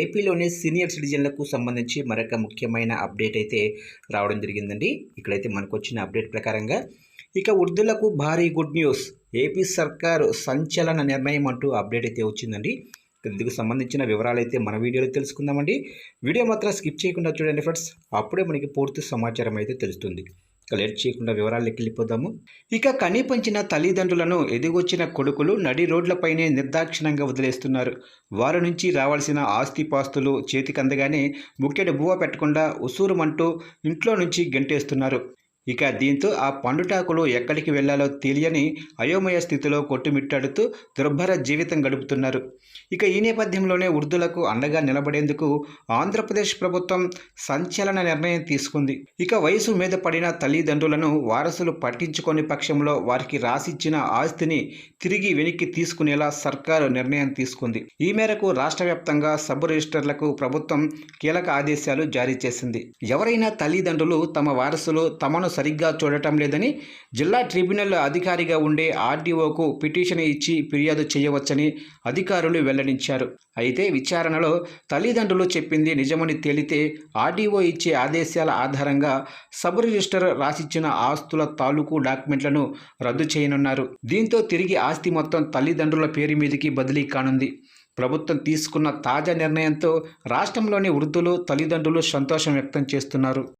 ఏపీలోని సీనియర్ సిటిజన్లకు సంబంధించి మరొక ముఖ్యమైన అప్డేట్ అయితే రావడం జరిగిందండి. ఇక్కడైతే మనకు వచ్చిన అప్డేట్ ప్రకారంగా ఇక వృద్ధులకు భారీ గుడ్ న్యూస్. ఏపీ సర్కారు సంచలన నిర్ణయం అంటూ అప్డేట్ అయితే వచ్చిందండి. ఇందుకు సంబంధించిన వివరాలు అయితే మన వీడియోలో తెలుసుకుందామండి. వీడియో మాత్రం స్కిప్ చేయకుండా చూడండి ఫ్రెండ్స్. అప్పుడే మనకి పూర్తి సమాచారం అయితే తెలుస్తుంది. ఇక లేట్ చేయకుండా వివరాలకి వెళ్ళిపోదాము. ఇక కనిపించిన తల్లిదండ్రులను ఎదిగొచ్చిన కొడుకులు నడి రోడ్లపైనే నిర్దాక్షిణంగా వదిలేస్తున్నారు. వారి నుంచి రావాల్సిన ఆస్తిపాస్తులు చేతికందగానే బుక్కెడు బువ్వ పెట్టకుండా ఉసూరుమంటూ ఇంట్లో నుంచి గెంటేస్తున్నారు. ఇక దీంతో ఆ పండుటాకులు ఎక్కడికి వెళ్ళాలో తెలియని అయోమయ స్థితిలో కొట్టుమిట్టాడుతూ దుర్భర జీవితం గడుపుతున్నారు. ఇక ఈ నేపథ్యంలోనే వృద్ధులకు అండగా నిలబడేందుకు ఆంధ్రప్రదేశ్ ప్రభుత్వం సంచలన నిర్ణయం తీసుకుంది. ఇక వయసు మీద పడిన తల్లిదండ్రులను వారసులు పట్టించుకొని పక్షంలో వారికి రాసిచ్చిన ఆస్తిని తిరిగి వెనక్కి తీసుకునేలా సర్కారు నిర్ణయం తీసుకుంది. ఈ మేరకు రాష్ట్ర వ్యాప్తంగా సబ్ రిజిస్టర్లకు ప్రభుత్వం కీలక ఆదేశాలు జారీ చేసింది. ఎవరైనా తల్లిదండ్రులు తమ వారసులు తమను సరిగ్గా చూడటం లేదని జిల్లా ట్రిబ్యునల్ అధికారిగా ఉండే ఆర్డీఓకు పిటిషన్ ఇచ్చి ఫిర్యాదు చేయవచ్చని అధికారులు వెల్లడించారు. అయితే విచారణలో తల్లిదండ్రులు చెప్పింది నిజమని తేలితే ఆర్డీఓ ఇచ్చే ఆదేశాల ఆధారంగా సబ్ రిజిస్టర్ రాసిచ్చిన ఆస్తుల తాలూకు డాక్యుమెంట్లను రద్దు చేయనున్నారు. దీంతో తిరిగి ఆస్తి మొత్తం తల్లిదండ్రుల పేరు మీదకి బదిలీ కానుంది. ప్రభుత్వం తీసుకున్న తాజా నిర్ణయంతో రాష్ట్రంలోని వృద్ధులు తల్లిదండ్రులు సంతోషం వ్యక్తం చేస్తున్నారు.